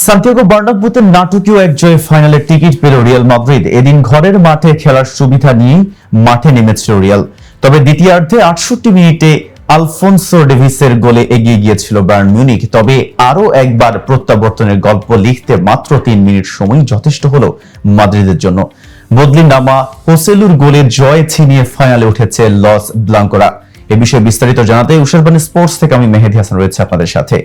Santiago বার্নাব্বুতে নাটকীয় এক জয়ে ফাইনালে টিকিট পেল রিয়াল মাদ্রিদ। এদিন ঘরের মাঠে খেলার সুবিধা নিয়ে মাঠে নেমেছিল রিয়াল। তবে দ্বিতীয়ার্ধে আটষট্টি মিনিটে আলফোনসো ডেভিসের গোলে এগিয়ে গিয়েছিল বায়ার্ন মিউনিক তবে আরও একবার প্রত্যাবর্তনের গল্প লিখতে মাত্র তিন মিনিট সময় যথেষ্ট হলো মাদ্রিদের জন্য। বদলি নামা হোসেলুর গোলে জয় ছিনিয়ে ফাইনালে উঠেছে লস ব্লাঙ্কোরা। এ বিষয়ে বিস্তারিত জানাতে উষারবাণী স্পোর্টস থেকে আমি মেহেদি হাসান রয়েছে আপনাদের সাথে।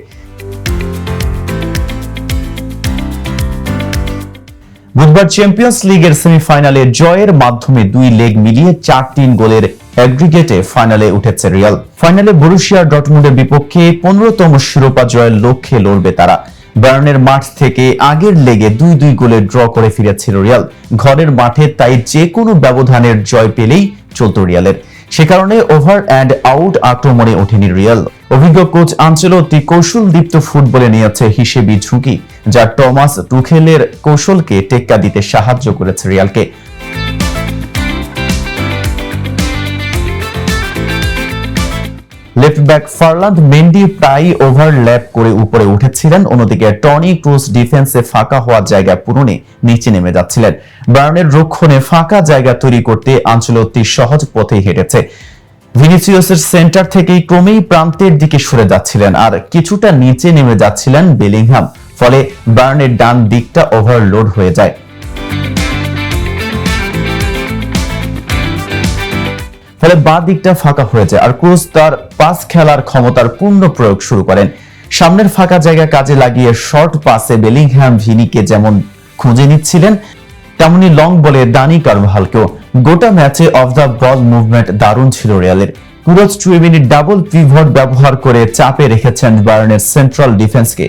বুধবার চ্যাম্পিয়ন্স লিগের সেমিফাইনালে জয়ের মাধ্যমে দুই লেগ মিলিয়ে চার তিন গোলের অ্যাগ্রিগেটে ফাইনালে উঠেছে রিয়াল ফাইনালে বরুশিয়া ডটমুন্ডের বিপক্ষে পনেরোতম শিরোপা জয়ের লক্ষ্যে লড়বে তারা। বায়ার্নের মাঠ থেকে আগের লেগে দুই দুই গোলে ড্র করে ফিরেছিল রিয়াল ঘরের মাঠে তাই যে কোনো ব্যবধানের জয় পেলেই চলত রিয়ালের সে কারণে ওভার অ্যান্ড আউট আক্রমণে ওঠেনি রিয়াল। অভিজ্ঞ কোচ আঞ্চেলোত্তি কৌশল দীপ্ত ফুটবলে নিয়েছে হিসেবি ঝুঁকি, যা টমাস টুখেলের কৌশলকে টেক্কা দিতে সাহায্য করেছে রিয়ালকে। লেফট ব্যাক ফার্লান্ড মেন্ডি প্রায় ওভারল্যাপ করে উপরে উঠেছিলেন। অন্যদিকে টনি ক্রুজ ডিফেন্সে ফাঁকা হওয়ার জায়গা পূরণে নিচে নেমে যাচ্ছিলেন। বার্নের রক্ষণে ফাঁকা জায়গা তৈরি করতে আঞ্চলত্তি সহজ পথে হেঁটেছে। ভিনিসিয়াসের সেন্টার থেকেই ক্রমেই প্রান্তের দিকে সরে যাচ্ছিলেন আর কিছুটা নিচে নেমে যাচ্ছিলেন বেলিংহাম ফলে বার্নের ডান দিকটা ওভারলোড হয়ে যায়। ফলে বাঁ দিকটা ফাঁকা হয়ে যায়। আর ক্রুজ তার পাস খেলার ক্ষমতার পূর্ণ প্রয়োগ শুরু করেন। সামনের ফাঁকা জায়গা কাজে লাগিয়ে শর্ট পাসে বেলিংহ্যাম ভিনিকে যেমন খুঁজে নিচ্ছিলেন, তেমনি লং বলে দানি কারভালকেও। গোটা ম্যাচে অফ দ্য বল মুভমেন্ট দারুণ ছিল রিয়ালের। পুরো চুয়েমিনি ডাবল পিভট ব্যবহার করে চাপে রেখেছেন বার্নের সেন্ট্রাল ডিফেন্সকে।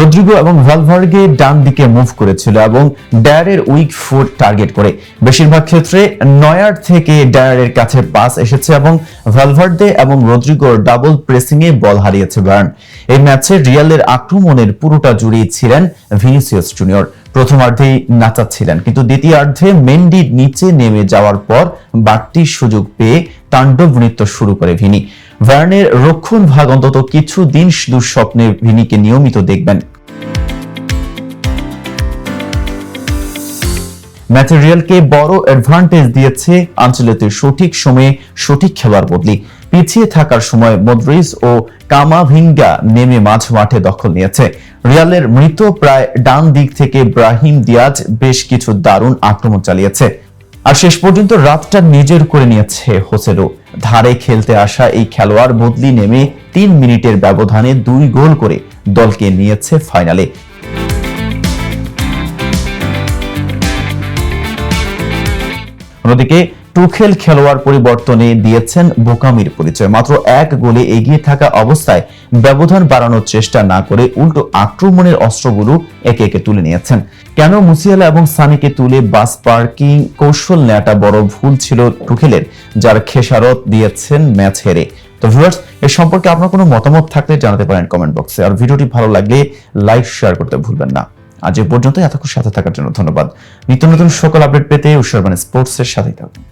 রদ্রিগো এবং ভালভার্গে ডান দিকে মুভ করেছিল এবং ডায়ারের উইক ফুট টার্গেট করে। বেশিরভাগ ক্ষেত্রে নয়ার থেকে ডায়ারের কাছে পাস এসেছে এবং ভালভার্দে এবং রদ্রিগোর ডাবল প্রেসিং এ বল হারিয়েছে বায়ার্ন এই ম্যাচে রিয়ালের আক্রমণের পুরোটা জুড়িয়ে ছিলেন ভিনিসিয়াস জুনিয়র। প্রথমার্ধেই নাচাচ্ছিলেন, কিন্তু দ্বিতীয়ার্ধে মেন্ডি নিচে নেমে যাওয়ার পর বাড়তি সুযোগ পেয়ে তাণ্ডব নৃত্য শুরু করে ভিনি। ভার্নের রক্ষণ ভাগ অন্তত কিছু দিন দুঃস্বপ্নে ভিনিকে নিয়মিত দেখবেন। ম্যাটেরিয়ালকে বড় অ্যাডভান্টেজ দিয়েছে আঞ্চলিকের সঠিক সময়ে সঠিক খেলার বদলি। পিছিয়ে থাকার সময় মদ্রিস ও কামাভিঙ্গা নেমে মাঝ মাঠে দখল নিয়েছে। রিয়ালের মৃত প্রায় ডান দিক থেকে ব্রাহিম দিয়াজ বেশ কিছু দারুণ আক্রমণ চালিয়েছে। আর শেষ পর্যন্ত রাতটা নিজের করে নিয়েছে হোসেলো ধারে খেলতে আসা এই খেলোয়াড় বদলি নেমে তিন মিনিটের ব্যবধানে দুই গোল করে দলকে নিয়েছে ফাইনালে। অন্যদিকে টুখেল খেলোয়াড় পরিবর্তনে দিয়েছেন বোকামির পরিচয়। মাত্র এক গোলে এগিয়ে থাকা অবস্থায় ব্যবধান বাড়ানোর চেষ্টা না করে উল্টো আক্রমণের অস্ত্রগুলো একে একে তুলে নিয়েছেন। কেন মুসিয়ালা এবং সানিকে তুলে বাস পার্কিং কৌশল নেওয়াটা বড় ভুল ছিল টুখেলের, যার খেসারত দিয়েছেন ম্যাচ হেরে। তো ভিউয়ার্স এর সম্পর্কে আপনার কোনো মতামত থাকলে জানাতে পারেন কমেন্ট বক্সে। আর ভিডিওটি ভালো লাগলে লাইক, শেয়ার করতে ভুলবেন না। আজ এ পর্যন্ত এতক্ষণ সাথে থাকার জন্য ধন্যবাদ। নিত্য নতুন সকল আপডেট পেতে উৎসর্বাণী স্পোর্টস এর সাথেই থাকুন।